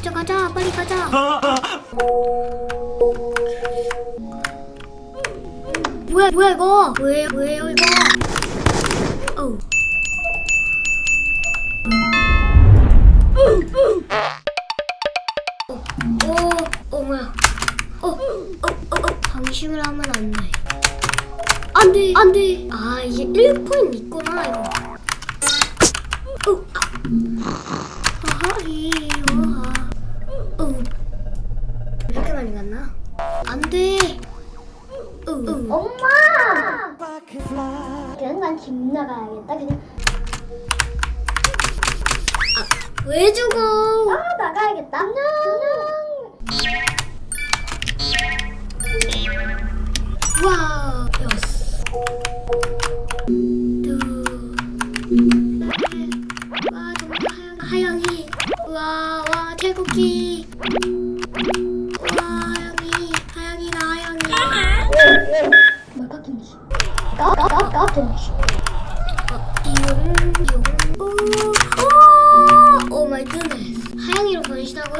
가자 가자. 빨리 가자. 뭐야 뭐야 이거? 뭐예요 이거? 어우. 어, 어 어. 아, 1코인 있구나, 이거. 어, 아. 아하, 이, 많이 갔나? 안 돼. 어, 어. 엄마! 그냥 난집 나가야겠다. 그냥 왜 죽어? 아 나가야겠다. 안녕. 와, 여섯. 둘. 와, 정말 하영, 하영이. 와, 와, 태국기.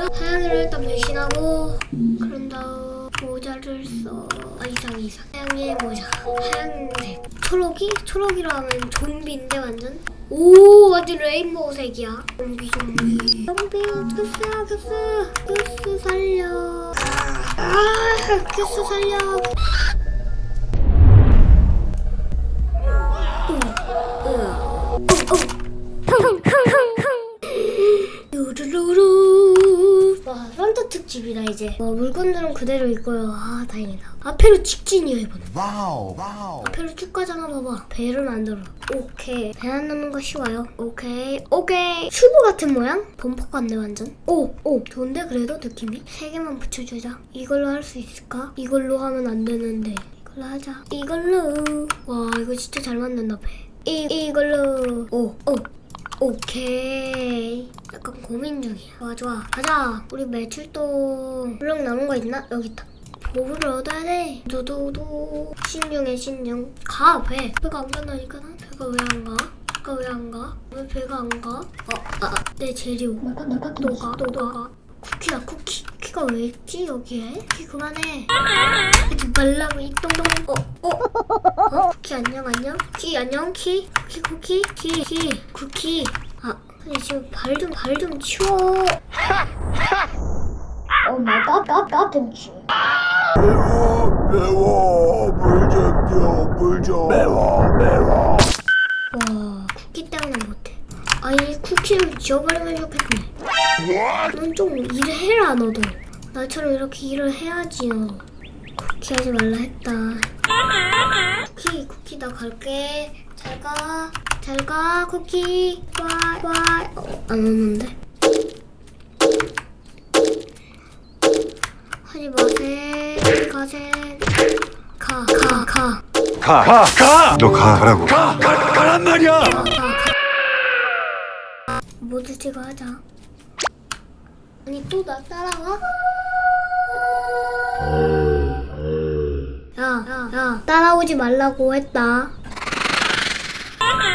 변신하고요. 하영이로 일단 변신하고, 그런 다음 모자를 써. 아, 이상, 이상. 하영이의 모자. 하얀색. 초록이? 초록이라 하면 좀비인데, 완전? 오, 완전 레인보우색이야. 좀비, 좀비. 좀비, 크스야, 크스. 크스 살려. 아, 크스 살려. 루루루루 와 산타 특집이다 이제. 와 물건들은 그대로 있고요. 아 다행이다. 앞에로 직진이야 이번에. 와우 와우. 앞에로 쭉 가잖아 봐봐. 배를 만들어. 오케이. 배안 넣는 거 쉬워요. 오케이. 오케이. 슈브 같은 모양? 범퍼 같네 완전. 오오. 좋은데 그래도 느낌이? 세 개만 붙여주자. 이걸로 할 수 있을까? 이걸로 하면 안 되는데. 이걸로 하자. 이걸로. 와 이거 진짜 잘 만든다 배. 이, 이걸로. 오오 오케이. 약간 고민 중이야. 좋아, 좋아. 가자. 우리 매출동. 물론 남은 거 있나? 여기 있다. 보부를 얻어야 돼. 도도도. 신중해, 신중. 가, 배. 배가 안 간다니까, 나? 배가 왜 안 가? 배가 왜 안 가? 왜 배가 안 가? 어, 아, 아, 내 재료. 말까 말까김치. 너가, 너가. 쿠키다, 쿠키. 쿠키가 왜 있지, 여기에? 쿠키 그만해. 하지 말라고, 이 똥똥. 어, 어. 어? 쿠키 안녕, 안녕? 쿠키 안녕, 키? 쿠키, 쿠키? 키, 키, 쿠키. 아, 아니, 지금 발 좀, 발 좀 치워. 어 말까까김치. 매워 매워 물좀 줘 물좀 매워 매워 와, 쿠키 때문에 못해. 아니, 쿠키를 지워버리면 좋겠네. 넌 좀 일을 해라, 너도. 나처럼 이렇게 일을 해야지, 너. 쿠키 하지 말라 했다. 쿠키, 쿠키, 나 갈게. 잘 가. 잘 가, 쿠키. 와, 와. 어, 안 오는데? 하지 마세. 가세. 가, 가, 가. 가! 가! 가! 너 가! 가라고 가! 가! 가란 말이야 가, 가, 가. 모두 찍어 하자. 아니 또 나 따라와? 야, 야, 야, 따라오지 말라고 했다.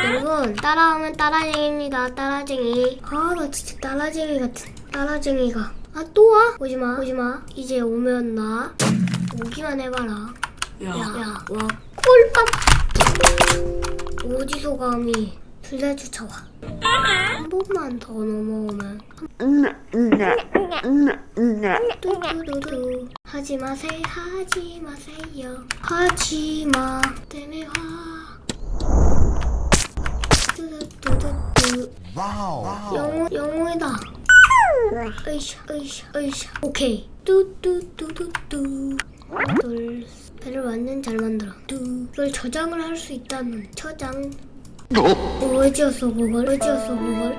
여러분, 따라오면 따라쟁이입니다. 따라쟁이. 아, 나 진짜 따라쟁이 같은. 따라쟁이가. 아, 또 와? 오지 마, 오지 마. 이제 오면 나. 오기만 해봐라. 야, 야, 와. 꿀ปั๊. 어디서 감히 둘다 쫓아와. 한 번만 더 넘어오면. 뚜뚜뚜뚜. 하지 마세요, 하지 마세요. 하지 마. 때문에 화. 뚜뚜뚜뚜. 와우 영웅, 영웅이다. 으이샤, 으이샤, 으이샤. 오케이. 뚜뚜뚜뚜뚜. 둘. 배를 완전 잘 만들어. 뚜. 이걸 저장을 할 수 있다는 저장. 어, 왜 지었어 그걸? 왜 지었어 그걸?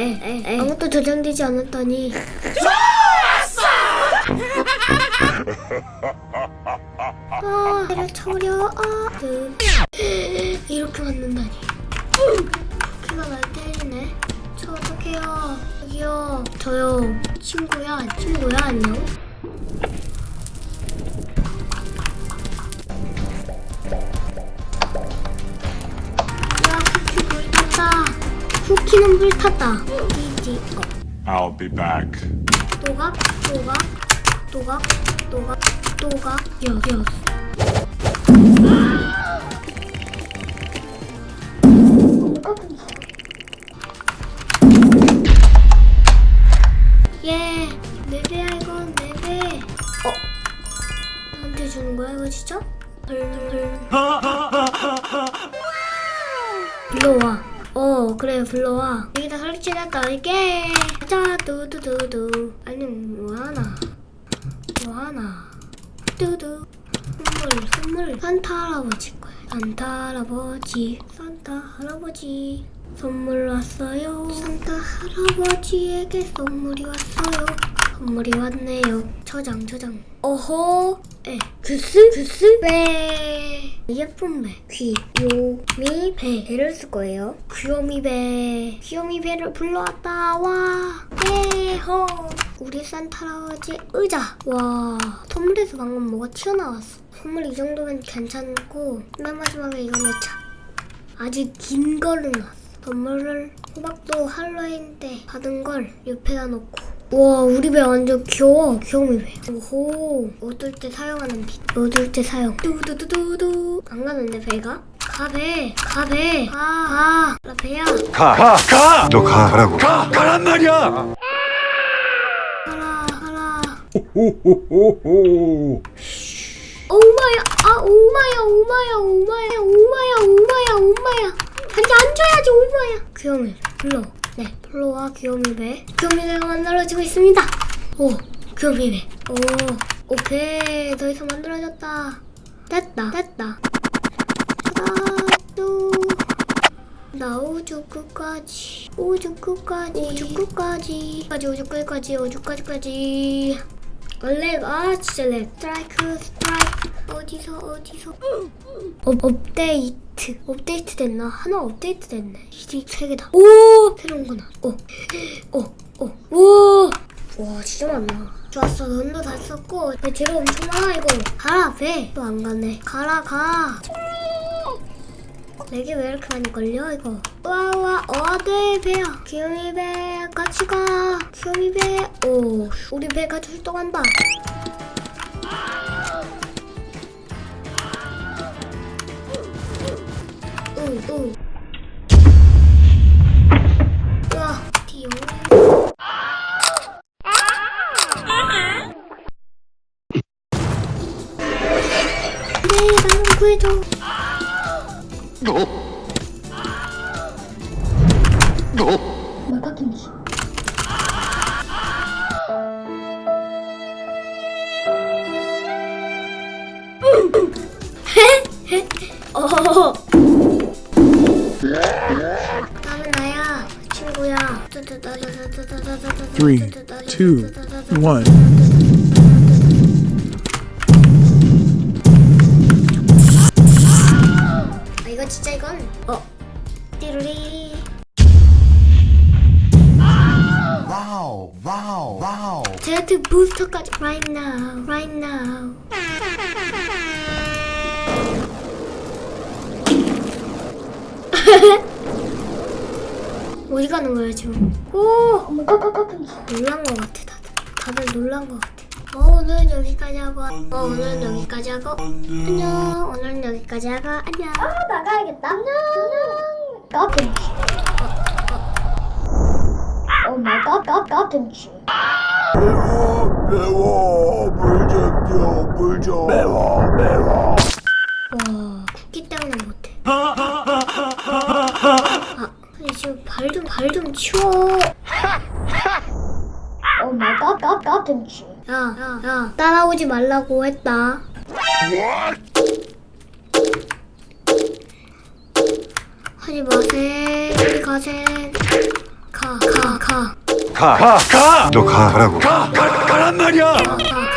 아무것도 저장되지 않았다니. 아, 배를 쳐버려. 아, 그. 이렇게 만든다니. 쿠키가 날 때리네. 저 어떡해요. 여기요. 저요. 친구야. 친구야, 안녕. 불탔다. 이지 어. I'll be back. 또각 또각 여기 였어. 뭘까 김치? 예, 네 배야 이건 네 배. 어? 나한테 주는 거야 이거 진짜? 헐. 불러와. 어 그래 불러와. 여기다 설치해놨다 이게. 자 두두두두. 아니 뭐하나? 뭐하나? 두두. 선물 선물 산타 할아버지 거야. 산타 할아버지 산타 할아버지 선물 왔어요. 산타 할아버지에게 선물이 왔어요. 선물이 왔네요. 저장 저장. 어허. 에. 주스 주스 배. 예쁜 배. 귀. 요미 배. 배를 쓸 거예요. 귀요미 배. 귀요미 배를 불러왔다. 와. 예호. 우리 산타 할아버지 의자. 와. 선물에서 방금 뭐가 튀어나왔어. 선물 이 정도면 괜찮고 맨 마지막에 이거 넣자. 아직 긴 거를 넣었어. 선물을 호박도 할로윈 때 받은 걸 옆에다 놓고. 와 우리 배 완전 귀여워 귀요미 배. 오호 얻을 때 사용하는 빛. 얻을 때 사용. 두두두두두. 안 가는데 배가? 가 배. 가 배. 가. 가. 나 배야. 가! 가! 가! 너 가, 가라고. 가! 가란 말이야! 가라 가라. 호호호호호. 오마야 아 오마야 오마야 오마야 오마야 오마야 오마야 한테 앉아야지 오마야 귀요미 불러 네 불러와 귀요미 배 귀요미 배가 만들어지고 있습니다. 오 귀요미 배 오 오케이 더 이상 만들어졌다. 됐다. 됐다. 나도 나 우주 끝까지. 우주 끝까지. 우주 끝까지. 까지 우주 끝까지 우주 렉, 아 진짜 렉 스트라이크 어디서 어디서? 업, 업데이트. 업데이트 됐나? 하나 업데이트 됐네. 이제 세 개다. 오! 새로운 거나. 오오오오와 진짜 많나 좋았어. 넌도 다 썼고. 배 재료 엄청 많아 이거. 가라 배또 안 가네. 가라 가. 내게 왜 이렇게 많이 걸려 이거? 와와 어네 배야 귀요미 배 같이 가. 귀요미 배오 우리 배가 출동한다 응응 와 디오 네 나는 구해줘. 뭘까 김치? 어. 나는 Three, two, one. 아, 이거 진짜 이건 어 띠루리 와우, 와우, 와우. 제트 부스터까지 right now, right now. 어디 가는 거야 지금? 오? 놀란 것 같아 다들 다들 놀란 것 같아. 어 오늘은 여기까지 하고 어 오늘은 여기까지 하고 안녕 오늘은 여기까지 하고 안녕. 아 나가야겠다. 안녕. 까 김치. 오 마이 갓갓갓 김치. 매워, 매워. 물 좀 줘, 물 좀. 매워, 매워. 와 쿠키 때문에 못해. 아 지금 발좀 발 좀 치워. 오 마이 갓갓갓 김치. 야, 야, 야, 따라오지 말라고 했다. 하지 마세, 우리 가세. 가, 가, 가, 가! 가! 가! 너 가, 가라고. 가! 가! 가란 말이야! 가, 가. 가.